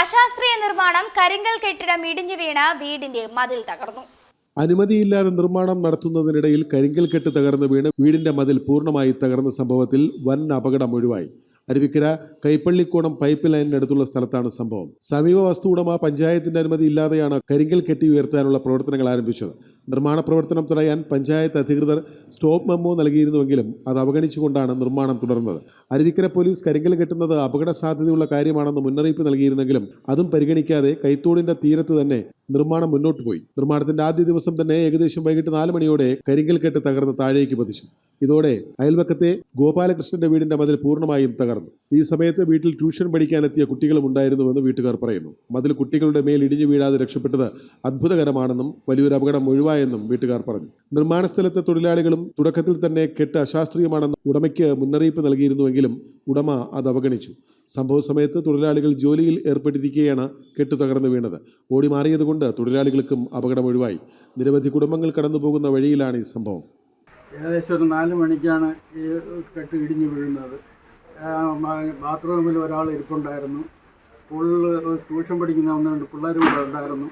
അശാസ്ത്രീയ നിർമ്മാണം കരിങ്കൽ കെട്ടിടം ഇടിഞ്ഞു വീണ വീടിന്റെ മതിൽ തകർന്നു. അനുമതിയില്ലാതെ നിർമ്മാണം നടത്തുന്നതിനിടയിൽ കരിങ്കൽ കെട്ട് തകർന്ന് വീണ് വീടിന്റെ മതിൽ പൂർണമായി തകർന്ന സംഭവത്തിൽ വൻ അപകടം ഒഴിവായി. അരുവിക്കര കൈപ്പള്ളിക്കോണം പൈപ്പ് ലൈനിനടുത്തുള്ള സ്ഥലത്താണ് സംഭവം. സമീപ വസ്തു ഉടമ പഞ്ചായത്തിന്റെ അനുമതി ഇല്ലാതെയാണ് കരിങ്കൽ കെട്ടി ഉയർത്താനുള്ള പ്രവർത്തനങ്ങൾ ആരംഭിച്ചത്. നിർമ്മാണ പ്രവർത്തനം തടയാൻ പഞ്ചായത്ത് അധികൃതർ സ്റ്റോപ്പ് മെമ്മോ നൽകിയിരുന്നുവെങ്കിലും അത് അവഗണിച്ചുകൊണ്ടാണ് നിർമ്മാണം തുടർന്നത്. അരുവിക്കര പോലീസ് കരിങ്കൽ കെട്ടുന്നത് അപകട സാധ്യതയുള്ള കാര്യമാണെന്ന് മുന്നറിയിപ്പ് നൽകിയിരുന്നെങ്കിലും അതും പരിഗണിക്കാതെ കൈത്തോടിന്റെ തീരത്ത് തന്നെ നിർമ്മാണം മുന്നോട്ട് പോയി. നിർമ്മാണത്തിന്റെ ആദ്യ ദിവസം തന്നെ ഏകദേശം വൈകിട്ട് നാല് മണിയോടെ കരിങ്കൽ കെട്ട് തകർന്ന് താഴേക്ക് പതിച്ചു. ഇതോടെ അയൽവക്കത്തെ ഗോപാലകൃഷ്ണന്റെ വീടിന്റെ മതിൽ പൂർണമായും തകർന്നു. ഈ സമയത്ത് വീട്ടിൽ ട്യൂഷൻ പഠിക്കാനെത്തിയ കുട്ടികളും ഉണ്ടായിരുന്നുവെന്ന് വീട്ടുകാർ പറയുന്നു. മതിൽ കുട്ടികളുടെ മേൽ ഇടിഞ്ഞു വീഴാതെ രക്ഷപ്പെട്ടത് അത്ഭുതകരമാണെന്നും വലിയൊരു അപകടം ഒഴിവായെന്നും വീട്ടുകാർ പറഞ്ഞു. നിർമ്മാണ സ്ഥലത്തെ തൊഴിലാളികളും തുടക്കത്തിൽ തന്നെ കെട്ട് അശാസ്ത്രീയമാണെന്ന് ഉടമയ്ക്ക് മുന്നറിയിപ്പ് നൽകിയിരുന്നുവെങ്കിലും ഉടമ അത് അവഗണിച്ചു. സംഭവ സമയത്ത് തൊഴിലാളികൾ ജോലിയിൽ ഏർപ്പെട്ടിരിക്കുകയാണ് കെട്ട് തകർന്നു വീണത്. ഓടി മാറിയതുകൊണ്ട് തൊഴിലാളികൾക്കും അപകടം ഒഴിവായി. നിരവധി കുടുംബങ്ങൾ കടന്നു പോകുന്ന വഴിയിലാണ് ഈ സംഭവം. ഏകദേശം ഒരു നാല് മണിക്കാണ് ഈ കെട്ട് ഇടിഞ്ഞു വീഴുന്നത്. ബാത്റൂമിൽ ഒരാൾ ഇരിപ്പുണ്ടായിരുന്നു. സ്കൂളിൽ ട്യൂഷൻ പഠിക്കുന്ന ഒന്ന് രണ്ട് പിള്ളേരും ഉണ്ടായിരുന്നു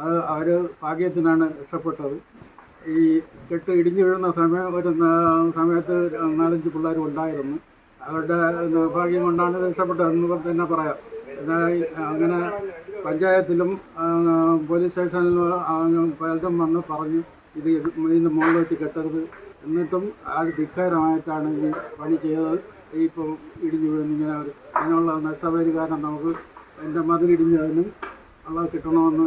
അത് അവർ ഭാഗ്യത്തിനാണ് രക്ഷപ്പെട്ടത്. ഈ കെട്ട് ഇടിഞ്ഞു വീഴുന്ന സമയം ഒരു സമയത്ത് നാലഞ്ച് പിള്ളേർ ഉണ്ടായിരുന്നു. അവരുടെ നിർഭാഗ്യം കൊണ്ടാണ് രക്ഷപ്പെട്ടതെന്ന് തന്നെ പറയാം. എന്നാൽ അങ്ങനെ പഞ്ചായത്തിലും പോലീസ് സ്റ്റേഷനിലും പലരും വന്ന് പറഞ്ഞു ഇത് ഇന്ന് മുകളിൽ വെച്ച് കെട്ടരുത്. എന്നിട്ടും അത് ധിക്കാരമായിട്ടാണ് ഈ പണി ചെയ്തത്. ഇപ്പോൾ ഇടിഞ്ഞു വീഴുന്ന ഇങ്ങനെ ഒരു അതിനുള്ള നഷ്ടപരിഹാരം നമുക്ക് എന്റെ മതിലിടിഞ്ഞതിനും ഉള്ളത് കിട്ടണമെന്ന്